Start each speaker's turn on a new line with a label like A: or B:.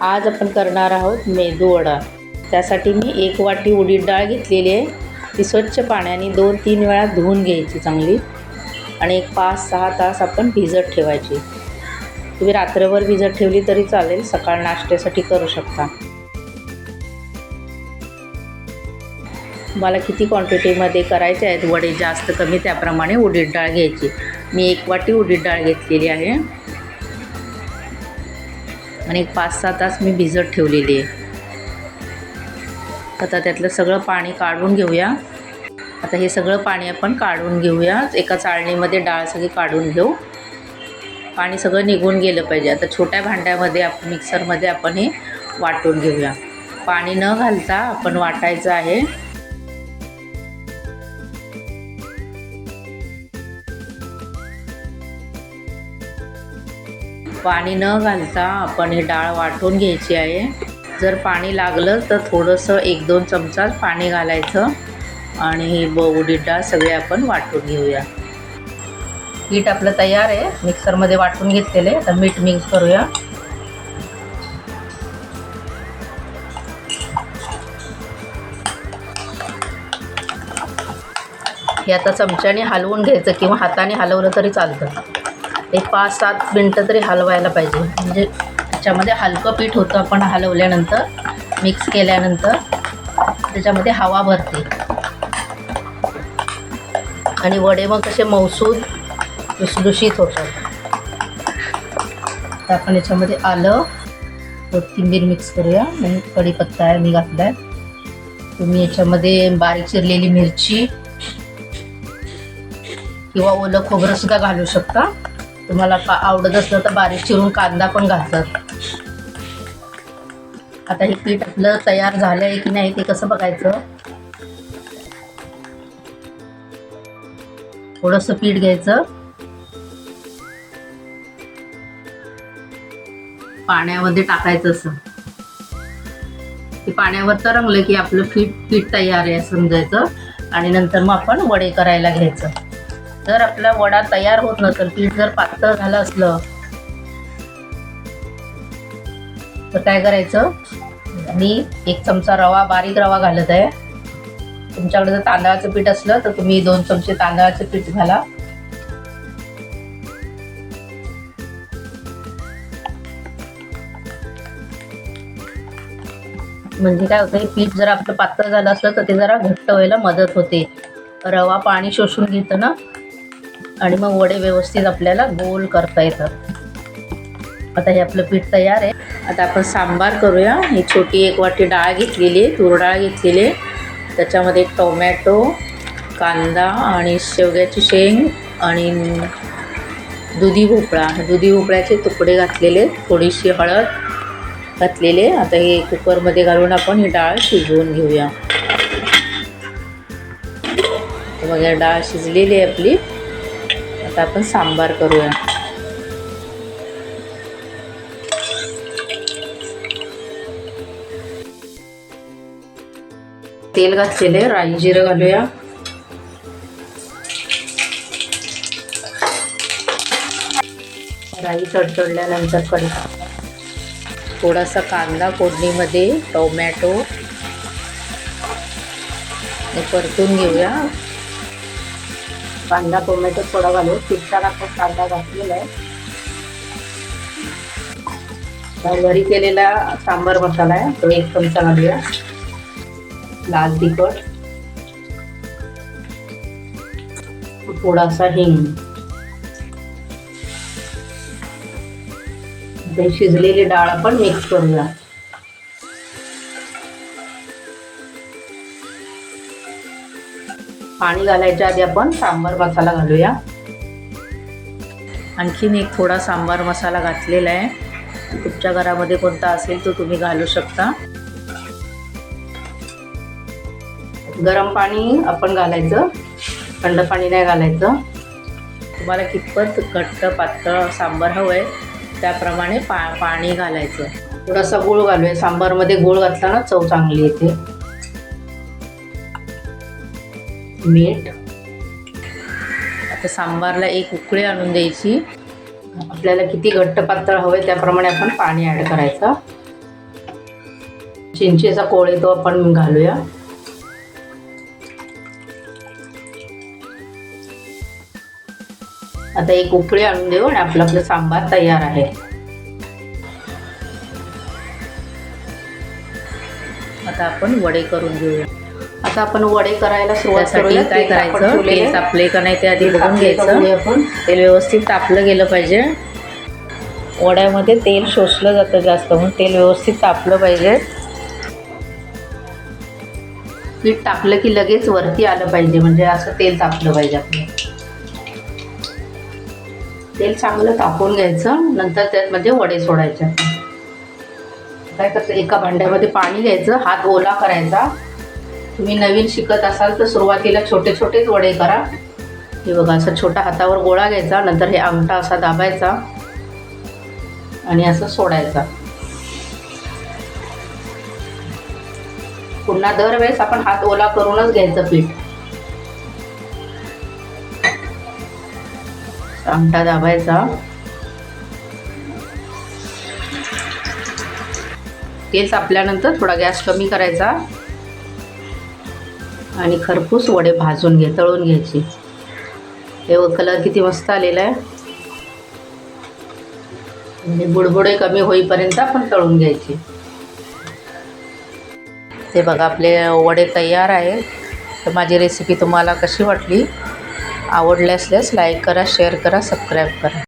A: आज आपण करणार आहोत मेदू वडा. त्यासाठी मी एक वाटी उडीद डाळ घेतलेली आहे. ती स्वच्छ पाण्याने दोन तीन वेळा धुवून घ्यायची चांगली. आणि एक पाच सहा तास आपण भिजत ठेवायची. तुम्ही रात्रभर भिजत ठेवली तरी चालेल. सकाळ नाश्त्यासाठी करू शकता. मला किती क्वांटिटीमध्ये करायचे आहेत? वडे जास्त कमी त्याप्रमाणे उडीद डाळ घ्यायची. मी एक वाटी उडीद डाळ घेतलेली आहे. आणि एक पाच सहा तास मी भिजत ठेवलेली आहे. आता त्यातलं सगळं पाणी काढून घेऊया. आता हे सगळं पाणी आपण काढून घेऊया. एका चाळणीमध्ये डाळ सगळी काढून घेऊ. पाणी सगळं निघून गेलं पाहिजे. आता छोट्या भांड्यामध्ये आपण मिक्सरमध्ये आपण हे वाटून घेऊया. पाणी न घालता आपण वाटायचं आहे. पाणी न घालता आपण ही डाळ वाटून घ्यायची आहे. जर पाणी लागलं तर थोडंसं एक दोन चमचा पाणी घालायचं आणि ही ब उडीद डाळ सगळे आपण वाटून घेऊया. पीठ आपलं तयार आहे. मिक्सरमध्ये वाटून घेतलेले आता मीठ मिक्स करूया. हे आता चमच्याने हलवून घ्यायचं किंवा हाताने हलवलं तरी चालतं. एक पाच सात मिनटं तरी हलवायला पाहिजे. म्हणजे त्याच्यामध्ये हलकं पीठ होतं आपण हलवल्यानंतर मिक्स केल्यानंतर त्याच्यामध्ये हवा भरते. आणि वडे मग कसे मौसूद लुसलुशीत होतात. तर आपण याच्यामध्ये आलं. कोथिंबीर मिक्स करूया. आणि कढीपत्ता आहे मी घातला आहे तुम्ही याच्यामध्ये बारीक चिरलेली मिरची किंवा ओलं खोबरंसुद्धा घालू शकता. तुम्हाला आवडत असलं तर बारीक चिरून कांदा पण घालतात आता हे पीठ आपलं तयार झालं आहे की नाही ते कसं बघायचं? थोडंसं पीठ घ्यायचं. पाण्यामध्ये टाकायचं असं. ते पाण्यावर तरंगलं की आपलं पीठ पीठ तयार आहे समजायचं. आणि नंतर मग आपण वडे करायला घ्यायचं. जर आपला वडा तयार होत नसेल पीठ जर पातळ झालं असलं तर काय करायचं? मी एक चमचा रवा बारीक रवा घालत आहे. तुमच्याकडे जर तांदळाचं पीठ असलं तर तुम्ही दोन चमचे तांदळाचं पीठ घाला. म्हणजे काय होतं पीठ जर आपलं पातळ झालं असलं तर ते जरा घट्ट व्हायला मदत होते. रवा पाणी शोषून घेतं ना आणि मग वडे व्यवस्थित आपल्याला गोल करता येतात. आता हे आपलं पीठ तयार आहे. आता आपण सांबार करूया. ही छोटी एक वाटी डाळ घेतलेली आहे तूर डाळ घेतलेली आहे. त्याच्यामध्ये टोमॅटो कांदा आणि शेवग्याची शेंग आणि दुधी भोपळा. दुधी भोपळ्याचे तुकडे घातलेले थोडीशी हळद घातलेले आता हे कुकरमध्ये घालून आपण ही डाळ शिजवून घेऊया. बघा डाळ शिजलेली आहे आपली. आता आपण सांबार करूया. तेल घातलेले राई जिरं घालूया. राई तडतडल्यानंतर कडी थोडासा कांदा फोडणीमध्ये टोमॅटो. परतून घेऊया. कांदा टोमॅटो थोडा घालू तिखटाला आपण कांदा घातलेला आहे. घरी केलेला सांबर मसाला आहे तो एक चमचा घालूया. लाल तिखट. थोडासा हिंग. ते शिजलेली डाळ आपण मिक्स करूया. पाणी घालायच्या आधी आपण सांबार मसाला घालूया. आणखीन एक थोडा सांबार मसाला घातलेला आहे. तुमच्या घरामध्ये कोणता असेल तो तुम्ही घालू शकता. गरम पाणी आपण घालायचं. थंड पाणी नाही घालायचं. तुम्हाला कितपत घट्ट पातळ सांबार हवं आहे त्याप्रमाणे पा पाणी घालायचं. थोडासा गूळ घालूया. सांबारमध्ये गूळ घातला ना चव चांगली येते. मीठ. आता सांबारला एक उकळी आणून द्यायची. आपल्याला किती घट्ट पातळ हवे त्याप्रमाणे आपण पाणी ॲड करायचं. चिंचेचा कोळी तो आपण घालूया. आता एक उकळी आणून देऊ आणि आपलं आपलं सांबार तयार आहे. आता आपण वडे करून घेऊया. आता आपण वडे करायला सुरुवात करूया.
B: काय करायचं? तेल. तापले का नाही ते आधी बघून
A: तापले
B: घ्यायचं.
A: आपण.
B: तेल व्यवस्थित तापलं गेलं पाहिजे. वड्यामध्ये तेल शोषलं जातं जास्त म्हणून तेल व्यवस्थित तापलं पाहिजे.
A: पीठ टाकलं की लगेच वरती आलं पाहिजे म्हणजे असं तेल तापलं पाहिजे आपलं. तेल चांगलं तापवून घ्यायचं नंतर त्यामध्ये वडे सोडायचे. काय करतं? एका भांड्यामध्ये पाणी घ्यायचं हात ओला करायचा. तुम्ही नवीन शिकत असाल तर सुरुवातीला छोटे छोटेच वडे करा. हे बघा असं छोट्या हातावर गोळा घ्यायचा नंतर हे अंगठा असा दाबायचा आणि असं सोडायचा. पुन्हा दरवेळेस आपण हात ओला करूनच घ्यायचं पीठ. अंगठा दाबायचा. तेच आपल्यानंतर थोडा गॅस कमी करायचा. आणि खरपूस वडे भाजून घे तळून घ्यायची. हे कलर किती मस्त आलेला आहे. म्हणजे बुडबुडे कमी होईपर्यंत आपण तळून घ्यायचे.
B: ते बघा आपले वडे तयार आहे तर माझी रेसिपी तुम्हाला कशी वाटली आवडली असल्यास लाईक करा शेअर करा सबस्क्राईब करा.